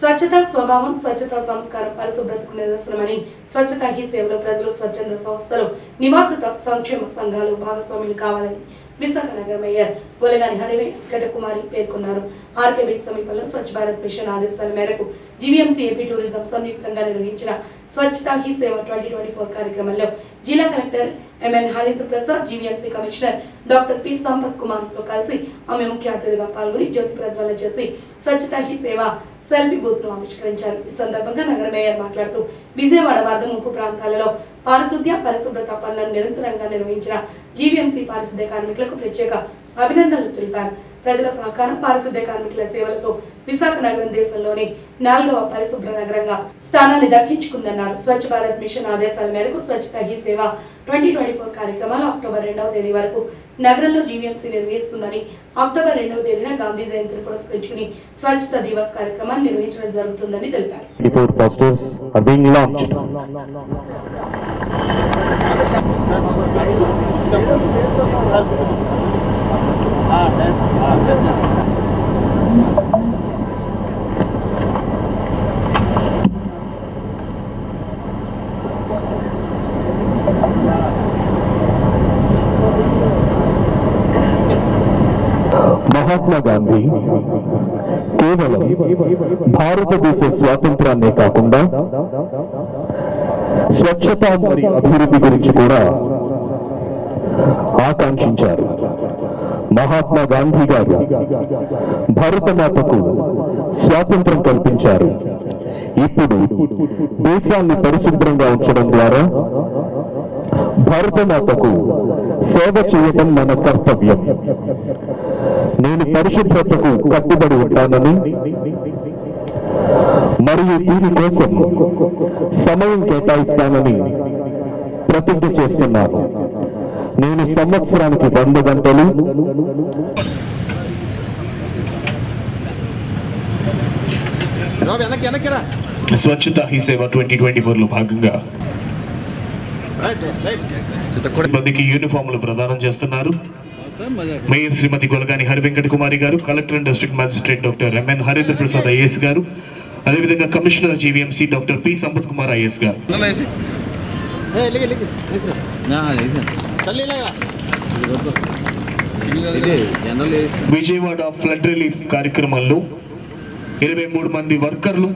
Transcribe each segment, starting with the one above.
స్వచ్ఛత స్వభావం స్వచ్ఛత సంస్కారం పరిశుభ్రతకు నిదర్శనమని స్వచ్ఛత హీ సేవలో ప్రజలు స్వచ్ఛంద సంస్థలు నివాసిత సంక్షేమ సంఘాలు భాగస్వాములు కావాలని విశాఖ నగర మేయర్ గొలగాని హరివెంకట కుమారి పేర్కొన్నారు. ఆర్కే బీచ్ సమీపంలో స్వచ్ఛ భారత్ మిషన్ ఆదేశాల మేరకు జీవీఎంసీ ఏపీ టూరిజం సంయుక్తంగా నిర్వహించిన స్వచ్ఛత Hi Seva twenty twenty four కార్యక్రమంలో జిల్లా collector M N Harindra Prasad G V M C commissioner doctor P Sampath కుమార్తో కలిసి ఆమె ముఖ్య అతిథిగా పాల్గొని జ్యోతి ప్రజ్వలన చేసి స్వచ్ఛత హీ సేవ సెల్ఫీ బూత్ను ఆవిష్కరించారు. ఈ సందర్భంగా నగర మేయర్ మాట్లాడుతూ విజయవాడ వరద ముంపు ప్రాంతాలలో పారిశుద్ధ్య పరిశుభ్రత పనులను నిరంతరంగా నిర్వహించిన జీవీఎంసీ పారిశుద్ధ్య కార్మికులకు ప్రత్యేక అభినందనలు తెలిపారు. ప్రజల సహకారం పారిశుద్ధ్య కార్మికుల సేవలతో విశాఖ నగరం దేశంలోని నాలుగవ పరిశుభ్ర నగరంగా స్థానాన్ని దక్కించుకుందన్నారు. స్వచ్ఛ భారత్ మిషన్ ఆదేశాల మేరకు Swachhata Hi Seva twenty twenty four కార్యక్రమాలు అక్టోబర్ రెండవ తేదీ వరకు నగరంలో జీవీఎంసీ నిర్వహిస్తుందని అక్టోబర్ రెండవ తేదీన గాంధీ జయంతిని పురస్కరించుకుని స్వచ్ఛత దివస్ కార్యక్రమాన్ని నిర్వహించడం జరుగుతుందని తెలిపారు. మహాత్మా గాంధీ కేవలం భారతదేశ స్వాతంత్రాన్నే కాకుండా స్వచ్ఛత మరియు అభివృద్ధి గురించి కూడా ఆకాంక్షించారు. మహాత్మా గాంధీ గారు భారతమాతకు స్వాతంత్రం కల్పించారు. ఇప్పుడు దేశాన్ని పరిశుభ్రంగా ఉంచడం ద్వారా భారతమాతకు సేవ చేయడం మన కర్తవ్యం. నేను పరిశుభ్రతకు కట్టుబడి ఉంటానని. మరియు దీనికోసం సమయం కేటాయిస్తానని ప్రతిజ్ఞ చేస్తున్నాను. నేను సంవత్సరానికి వంద గంటలు స్వచ్ఛత హీ సేవ ట్వంటీ ట్వంటీ ఫోర్లో భాగంగా మందికి యూనిఫామ్లు ప్రదానం చేస్తున్నారు. Mayor Shrimati Golagani Hari Venkata Kumari garu collector and district magistrate doctor M N Harendra Prasad I A S garu అదేవిధంగా commissioner G V M C doctor P Sampath Kumar I A S garu. తల్లి ఇలాగా general Vijayawada flood relief కార్యక్రమంలో ఇరవై మూడు మంది వర్కర్లు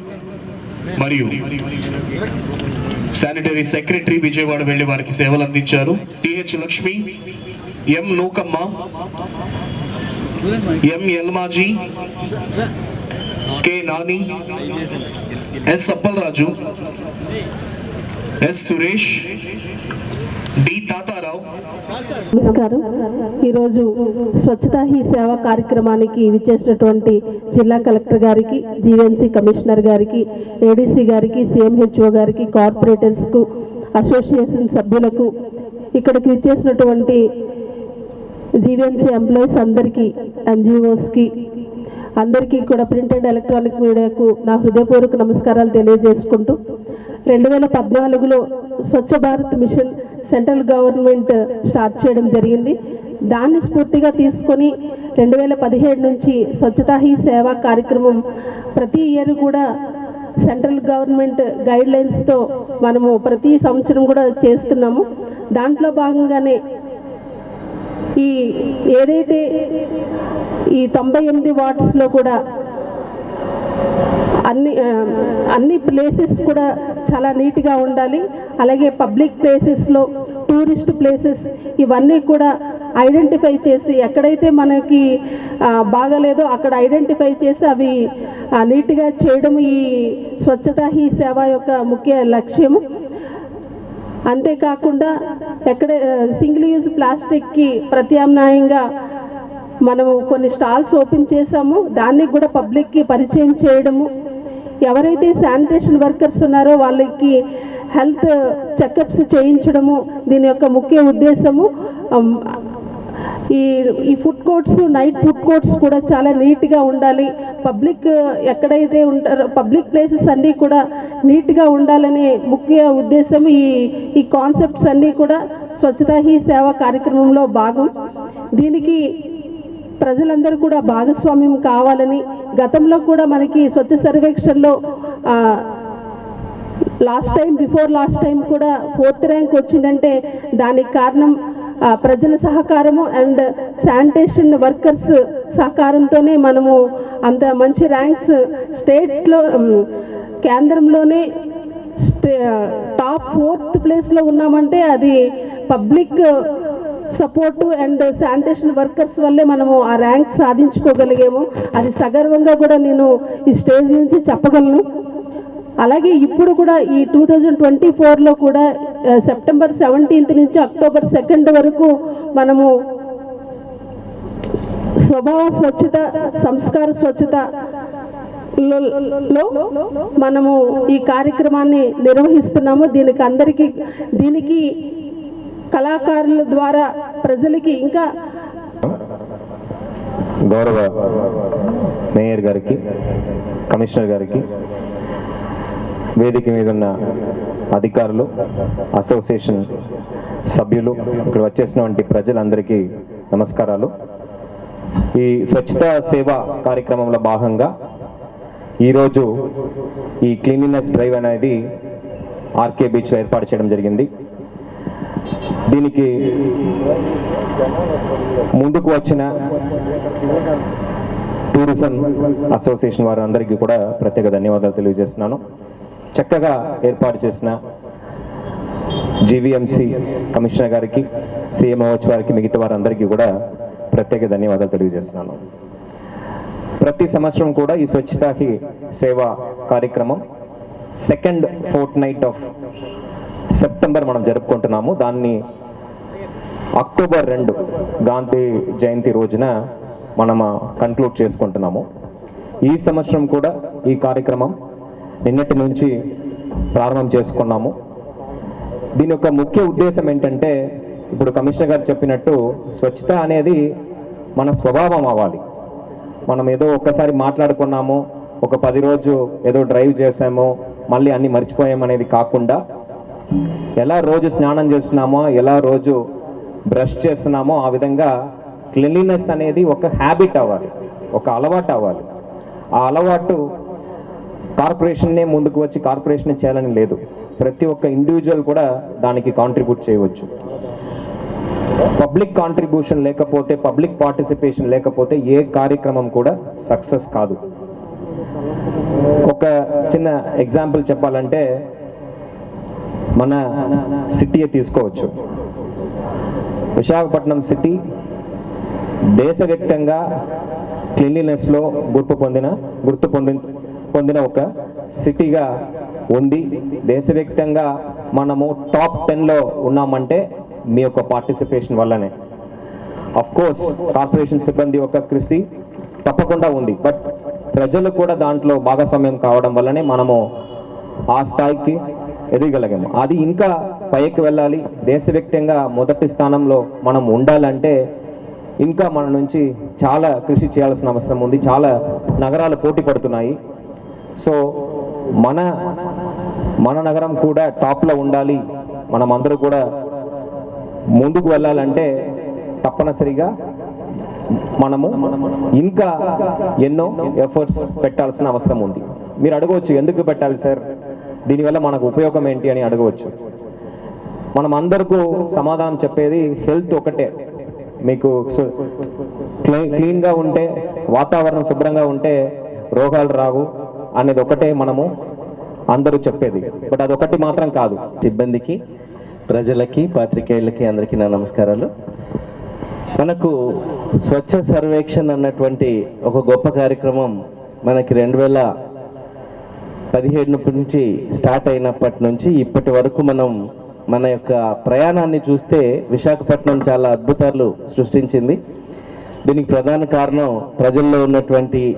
మరియు sanitary secretary Vijayawada వెళ్ళి వారికి సేవలు అందించారు. T H Lakshmi M Nookamma? M Elmaji K Nani? S Appalaraju? S Suresh? D Tatarao? నమస్కారం. ఈరోజు స్వచ్ఛతా హీ సేవ కార్యక్రమానికి విచ్చేసినటువంటి జిల్లా కలెక్టర్ గారికి జీవీఎంసీ కమిషనర్ గారికి ఏడీసీ గారికి సిఎంహెచ్ఓ గారికి కార్పొరేటర్స్కు అసోసియేషన్ సభ్యులకు ఇక్కడికి విచ్చేసినటువంటి జీవీఎంసీ ఎంప్లాయీస్ అందరికీ ఎన్జిఓస్కి అందరికీ కూడా ప్రింట్ అండ్ ఎలక్ట్రానిక్ మీడియాకు నా హృదయపూర్వక నమస్కారాలు తెలియజేసుకుంటూ రెండు వేల పద్నాలుగులో Swachh Bharat mission central government start చేయడం జరిగింది. దాన్ని స్ఫూర్తిగా తీసుకొని రెండు వేల పదిహేడు నుంచి స్వచ్ఛతా హీ సేవా కార్యక్రమం ప్రతి ఇయర్ కూడా సెంట్రల్ గవర్నమెంట్ గైడ్లైన్స్తో మనము ప్రతి సంవత్సరం కూడా చేస్తున్నాము. దాంట్లో భాగంగానే ఈ ఏదైతే ఈ తొంభై ఎనిమిది వార్డ్స్లో కూడా అన్ని అన్ని ప్లేసెస్ కూడా చాలా నీట్గా ఉండాలి. అలాగే పబ్లిక్ ప్లేసెస్లో టూరిస్ట్ ప్లేసెస్ ఇవన్నీ కూడా ఐడెంటిఫై చేసి ఎక్కడైతే మనకి బాగలేదో అక్కడ ఐడెంటిఫై చేసి అవి నీట్గా చేయడం ఈ స్వచ్ఛతా హీ సేవ యొక్క ముఖ్య లక్ష్యము. అంతేకాకుండా ఎక్కడ సింగిల్ యూజ్ ప్లాస్టిక్కి ప్రత్యామ్నాయంగా మనము కొన్ని స్టాల్స్ ఓపెన్ చేసాము దాన్ని కూడా పబ్లిక్కి పరిచయం చేయడము. ఎవరైతే శానిటేషన్ వర్కర్స్ ఉన్నారో వాళ్ళకి హెల్త్ చెకప్స్ చేయించడము దీని యొక్క ముఖ్య ఉద్దేశము ఈ ఈ food courts night food courts కూడా చాలా నీట్గా ఉండాలి. పబ్లిక్ uh, ఎక్కడైతే ఉంటారో పబ్లిక్ ప్లేసెస్ అన్నీ కూడా నీట్గా ఉండాలనే ముఖ్య ఉద్దేశం ఈ ఈ కాన్సెప్ట్స్ అన్నీ కూడా స్వచ్ఛతా హీ సేవ కార్యక్రమంలో భాగం. దీనికి ప్రజలందరూ కూడా భాగస్వామ్యం కావాలని గతంలో కూడా మనకి Swachh సర్వేక్షణలో last time before last time కూడా ఫోర్త్ ర్యాంక్ వచ్చిందంటే దానికి కారణం ప్రజల సహకారము అండ్ శానిటేషన్ వర్కర్స్ సహకారంతోనే మనము అంత మంచి ర్యాంక్స్ స్టేట్లో కేంద్రంలోనే స్టే టాప్ ఫోర్త్ ప్లేస్లో ఉన్నామంటే అది public support and sanitation workers వల్లే మనము ఆ ర్యాంక్ సాధించుకోగలిగాము. అది సగర్వంగా కూడా నేను ఈ స్టేజ్ నుంచి చెప్పగలను. అలాగే ఇప్పుడు కూడా ఈ టూ థౌజండ్ ట్వంటీ ఫోర్లో కూడా సెప్టెంబర్ సెవెంటీన్త్ నుంచి అక్టోబర్ సెకండ్ వరకు మనము స్వభావ స్వచ్ఛత సంస్కార స్వచ్ఛత లో మనము ఈ కార్యక్రమాన్ని నిర్వహిస్తున్నాము. దీనికి అందరికీ దీనికి కళాకారుల ద్వారా ప్రజలకి ఇంకా గౌరవ మేయర్ గారికి కమిషనర్ గారికి వేదిక మీద ఉన్న అధికారులు అసోసియేషన్ సభ్యులు ఇక్కడ వచ్చేసినటువంటి ప్రజలందరికీ నమస్కారాలు. ఈ స్వచ్ఛత సేవ కార్యక్రమంలో భాగంగా ఈరోజు ఈ క్లీనినెస్ డ్రైవ్ అనేది ఆర్కే బీచ్లో ఏర్పాటు చేయడం జరిగింది. దీనికి ముందుకు వచ్చిన టూరిజం అసోసియేషన్ వారు అందరికీ కూడా ప్రత్యేక ధన్యవాదాలు తెలియజేస్తున్నాను. చక్కగా ఏర్పాటు చేసిన జీవీఎంసీ కమిషనర్ గారికి సీఎంఓహెచ్ వారికి మిగతా వారందరికీ కూడా ప్రత్యేక ధన్యవాదాలు తెలియజేస్తున్నాను. ప్రతి సంవత్సరం కూడా ఈ స్వచ్ఛతా హీ సేవ కార్యక్రమం second fourth night of September మనం జరుపుకుంటున్నాము. దాన్ని అక్టోబర్ రెండు గాంధీ జయంతి రోజున మనం కంక్లూడ్ చేసుకుంటున్నాము. ఈ సంవత్సరం కూడా ఈ కార్యక్రమం నిన్నటి నుంచి ప్రారంభం చేసుకున్నాము. దీని యొక్క ముఖ్య ఉద్దేశం ఏంటంటే ఇప్పుడు కమిషనర్ గారు చెప్పినట్టు స్వచ్ఛత అనేది మన స్వభావం అవ్వాలి. మనం ఏదో ఒక్కసారి మాట్లాడుకున్నాము ఒక పది రోజు ఏదో డ్రైవ్ చేసాము మళ్ళీ అన్ని మర్చిపోయామనేది కాకుండా ఎలా రోజు స్నానం చేస్తున్నామో ఎలా రోజు బ్రష్ చేస్తున్నామో ఆ విధంగా క్లీన్లీనెస్ అనేది ఒక హ్యాబిట్ అవ్వాలి ఒక అలవాటు అవ్వాలి. ఆ అలవాటు కార్పొరేషన్నే ముందుకు వచ్చి కార్పొరేషన్ చేయాలని లేదు. ప్రతి ఒక్క ఇండివిజువల్ కూడా దానికి కాంట్రిబ్యూట్ చేయవచ్చు. పబ్లిక్ కాంట్రిబ్యూషన్ లేకపోతే పబ్లిక్ పార్టిసిపేషన్ లేకపోతే ఏ కార్యక్రమం కూడా సక్సెస్ కాదు. ఒక చిన్న ఎగ్జాంపుల్ చెప్పాలంటే మన సిటీయే తీసుకోవచ్చు. విశాఖపట్నం సిటీ దేశవ్యాప్తంగా క్లీన్లీనెస్లో గుర్తు పొందిన గుర్తు పొంది పొందిన ఒక సిటీగా ఉంది. దేశవ్యాప్తంగా మనము టాప్ టెన్లో ఉన్నామంటే మీ యొక్క పార్టిసిపేషన్ వల్లనే. అఫ్ కోర్స్ కార్పొరేషన్ సిబ్బంది యొక్క కృషి తప్పకుండా ఉంది. బట్ ప్రజలు కూడా దాంట్లో భాగస్వామ్యం కావడం వల్లనే మనము ఆ స్థాయికి ఎదగలిగాము అది ఇంకా పైకి వెళ్ళాలి. దేశవ్యాప్తంగా మొదటి స్థానంలో మనం ఉండాలంటే ఇంకా మన నుంచి చాలా కృషి చేయాల్సిన అవసరం ఉంది. చాలా నగరాలు పోటీ పడుతున్నాయి. సో మన మన నగరం కూడా టాప్లో ఉండాలి. మనం అందరూ కూడా ముందుకు వెళ్ళాలంటే తప్పనిసరిగా మనము ఇంకా ఎన్నో ఎఫర్ట్స్ పెట్టాల్సిన అవసరం ఉంది. మీరు అడగవచ్చు ఎందుకు పెట్టాలి సార్? దీనివల్ల మనకు ఉపయోగం ఏంటి అని అడగవచ్చు. మనం అందరికీ సమాధానం చెప్పేది హెల్త్ ఒకటే. మీకు క్లీన్గా ఉంటే వాతావరణం శుభ్రంగా ఉంటే రోగాలు రావు. అనేది ఒకటే మనము అందరూ చెప్పేది. బట్ అదొకటి మాత్రం కాదు. సిబ్బందికి ప్రజలకి పాత్రికేయులకి అందరికీ నా నమస్కారాలు. మనకు స్వచ్ఛ సర్వేక్షణ్ అన్నటువంటి ఒక గొప్ప కార్యక్రమం మనకి రెండు వేల పదిహేడు నుంచి స్టార్ట్ అయినప్పటి నుంచి ఇప్పటి వరకు మనం మన యొక్క ప్రయాణాన్ని చూస్తే విశాఖపట్నం చాలా అద్భుతాలు సృష్టించింది. దీనికి ప్రధాన కారణం ప్రజల్లో ఉన్నటువంటి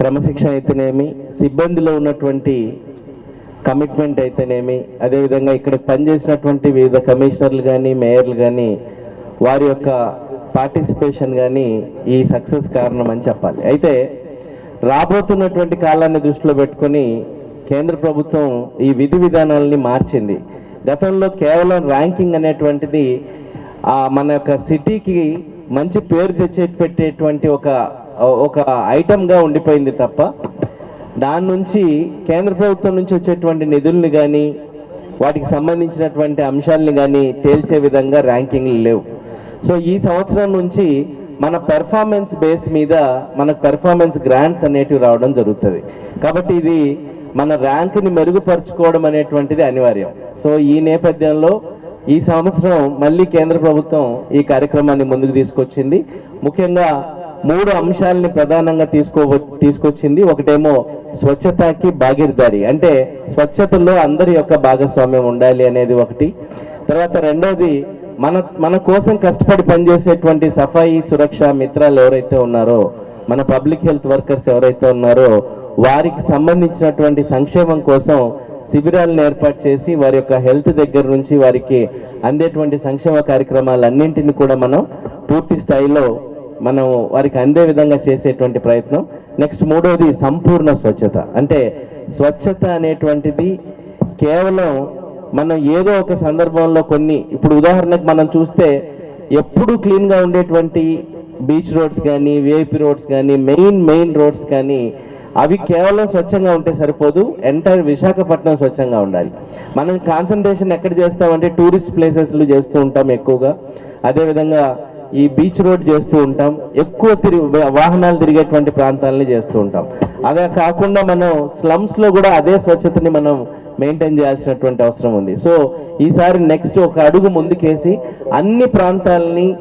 క్రమశిక్షణ అయితేనేమి సిబ్బందిలో ఉన్నటువంటి కమిట్మెంట్ అయితేనేమి అదేవిధంగా ఇక్కడ పనిచేసినటువంటి వివిధ కమిషనర్లు కానీ మేయర్లు కానీ వారి యొక్క పార్టిసిపేషన్ కానీ ఈ సక్సెస్ కారణం అని చెప్పాలి. అయితే రాబోతున్నటువంటి కాలాన్ని దృష్టిలో పెట్టుకొని కేంద్ర ప్రభుత్వం ఈ విధి విధానాలని మార్చింది. గతంలో కేవలం ర్యాంకింగ్ అనేటువంటిది మన యొక్క సిటీకి మంచి పేరు తెచ్చి పెట్టేటువంటి ఒక ఒక ఐటమ్గా ఉండిపోయింది తప్ప దాని నుంచి కేంద్ర ప్రభుత్వం నుంచి వచ్చేటువంటి నిధుల్ని కానీ వాటికి సంబంధించినటువంటి అంశాలని కానీ తేల్చే విధంగా ర్యాంకింగ్లు లేవు. సో ఈ సంవత్సరం నుంచి మన పెర్ఫార్మెన్స్ బేస్ మీద మనకు పెర్ఫార్మెన్స్ గ్రాంట్స్ అనేటివి రావడం జరుగుతుంది. కాబట్టి ఇది మన ర్యాంక్ని మెరుగుపరుచుకోవడం అనేటువంటిది అనివార్యం. సో ఈ నేపథ్యంలో ఈ సంవత్సరం మళ్ళీ కేంద్ర ప్రభుత్వం ఈ కార్యక్రమాన్ని ముందుకు తీసుకొచ్చింది. ముఖ్యంగా మూడు అంశాలని ప్రధానంగా తీసుకో తీసుకొచ్చింది. ఒకటేమో స్వచ్ఛతకి భాగీదారి అంటే స్వచ్ఛతలో అందరి యొక్క భాగస్వామ్యం ఉండాలి అనేది ఒకటి. తర్వాత రెండోది మన మన కోసం కష్టపడి పనిచేసేటువంటి సఫాయి సురక్ష మిత్రాలు ఎవరైతే ఉన్నారో మన పబ్లిక్ హెల్త్ వర్కర్స్ ఎవరైతే ఉన్నారో వారికి సంబంధించినటువంటి సంక్షేమం కోసం శిబిరాలను ఏర్పాటు చేసి వారి యొక్క హెల్త్ దగ్గర నుంచి వారికి అందేటువంటి సంక్షేమ కార్యక్రమాలన్నింటినీ కూడా మనం పూర్తి స్థాయిలో మనం వారికి అందే విధంగా చేసేటువంటి ప్రయత్నం. నెక్స్ట్ మూడవది సంపూర్ణ స్వచ్ఛత. అంటే స్వచ్ఛత అనేటువంటిది కేవలం మనం ఏదో ఒక సందర్భంలో కొన్ని ఇప్పుడు ఉదాహరణకు మనం చూస్తే ఎప్పుడు క్లీన్గా ఉండేటువంటి బీచ్ రోడ్స్ కానీ విఐపి రోడ్స్ కానీ మెయిన్ మెయిన్ రోడ్స్ కానీ అవి కేవలం స్వచ్ఛంగా ఉంటే సరిపోదు. ఎంటైర్ విశాఖపట్నం స్వచ్ఛంగా ఉండాలి. మనం కాన్సన్ట్రేషన్ ఎక్కడ చేస్తామంటే టూరిస్ట్ ప్లేసెస్లు చేస్తూ ఉంటాం ఎక్కువగా. అదేవిధంగా ఈ బీచ్ రోడ్ చేస్తూ ఉంటాం. ఎక్కువ తిరిగి వాహనాలు తిరిగేటువంటి ప్రాంతాలని చేస్తూ ఉంటాం. అదే కాకుండా మనం స్లమ్స్లో కూడా అదే స్వచ్ఛతని మనం మెయింటైన్ చేయాల్సినటువంటి అవసరం ఉంది. సో ఈసారి నెక్స్ట్ ఒక అడుగు ముందుకేసి అన్ని ప్రాంతాలని